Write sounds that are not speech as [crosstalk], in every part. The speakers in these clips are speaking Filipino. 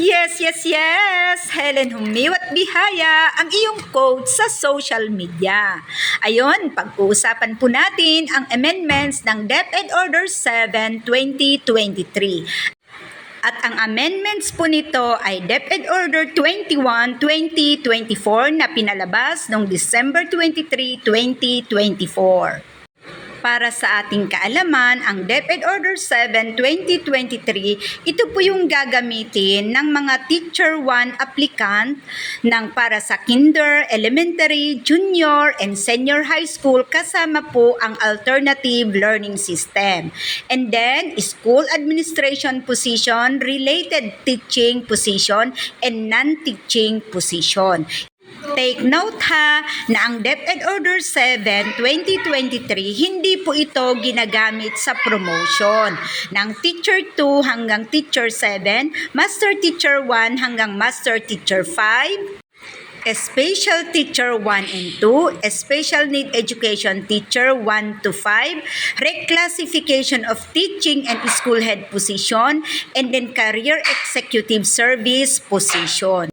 Yes, yes, yes! Helen Humiwat Bihaya, ang iyong coach sa social media. Ayon, pag-uusapan po natin ang amendments ng DepEd Order 7, 2023. At ang amendments po nito ay DepEd Order 21, 2024 na pinalabas noong December 23, 2024. Para sa ating kaalaman, ang DepEd Order 7 2023, ito po yung gagamitin ng mga Teacher 1 applicant ng para sa kinder, elementary, junior, and senior high school kasama po ang alternative learning system. And then, school administration position, related teaching position, and non-teaching position. Take note ha na ang DepEd Order 7 2023 hindi po ito ginagamit sa promotion ng Teacher 2 hanggang Teacher 7, Master Teacher 1 hanggang Master Teacher 5, Special Teacher 1 and 2, Special Need Education Teacher 1 to 5, Reclassification of Teaching and School Head position, and then Career Executive Service position.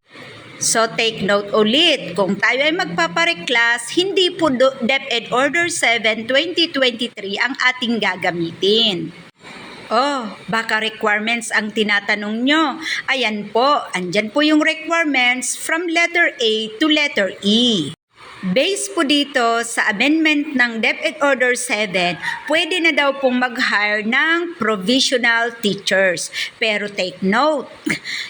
So take note ulit, kung tayo ay magpapareklas, hindi po DepEd Order 7 2023 ang ating gagamitin. Oh, baka requirements ang tinatanong nyo. Ayan po, andyan po yung requirements from letter A to letter E. Based po dito sa amendment ng DepEd Order 7, pwede na daw pong mag-hire ng provisional teachers. Pero take note,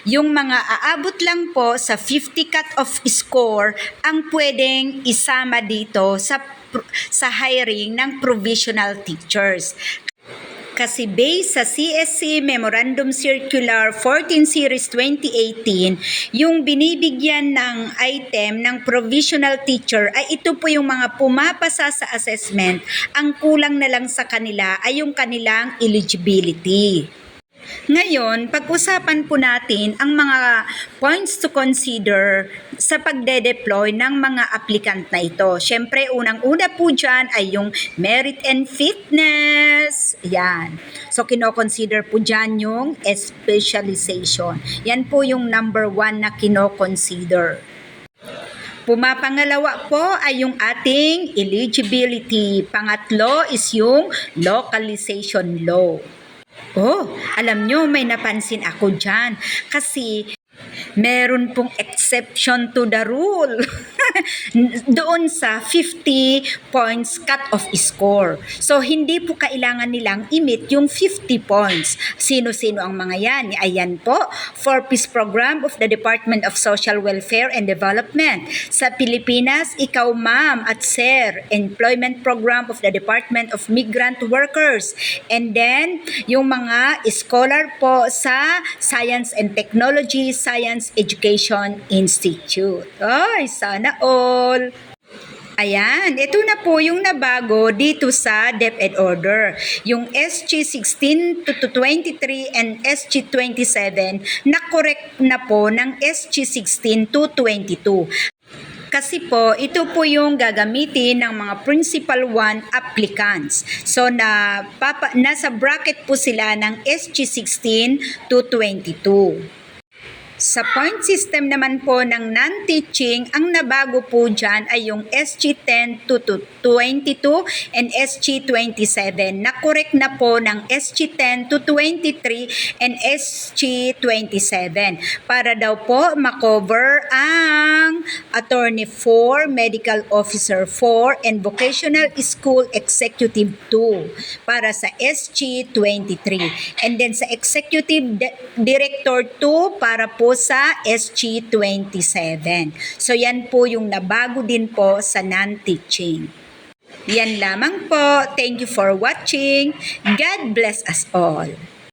yung mga aabot lang po sa 50 cut-off score ang pwedeng isama dito sa sa hiring ng provisional teachers. Kasi based sa CSC Memorandum Circular 14 Series 2018, yung binibigyan ng item ng provisional teacher ay ito po yung mga pumapasa sa assessment. Ang kulang na lang sa kanila ay yung kanilang eligibility. Ngayon, pag-usapan po natin ang mga points to consider sa pagde-deploy ng mga applicant na ito. Siyempre, unang-una po dyan ay yung merit and fitness. Yan. So, kino-consider po dyan yung specialization. Yan po yung number one na kino-consider. Pumapangalawa po ay yung ating eligibility. Pangatlo is yung localization law. Oh, alam nyo, may napansin ako dyan. Kasi meron pong exception to the rule. [laughs] Doon sa 50 points cut-off score. So, hindi po kailangan nilang i-meet yung 50 points. Sino-sino ang mga yan? Ayan po, four-piece program of the Department of Social Welfare and Development. Sa Pilipinas, ikaw ma'am at sir, employment program of the Department of Migrant Workers. And then, yung mga scholar po sa Science and Technology Science Education Institute. Ay, sana all! Ayan, ito na po yung nabago dito sa DepEd Order. Yung SG16 to, to 23 and SG27 na correct na po ng SG16 to 22. Kasi po, ito po yung gagamitin ng mga Principal 1 applicants. So, na, papa, nasa bracket po sila ng SG16 to 22. Sa point system naman po ng non-teaching, ang nabago po dyan ay yung SG10 to, to 22 and SG27. Na-correct na po ng SG10 to 23 and SG27 para daw po makover ang Attorney 4, Medical Officer 4, and Vocational School Executive 2 para sa SG23. And then sa Executive Di- Director 2 para po sa SG27. So yan po yung nabago din po sa non-teaching. Yan lamang po. Thank you for watching. God bless us all.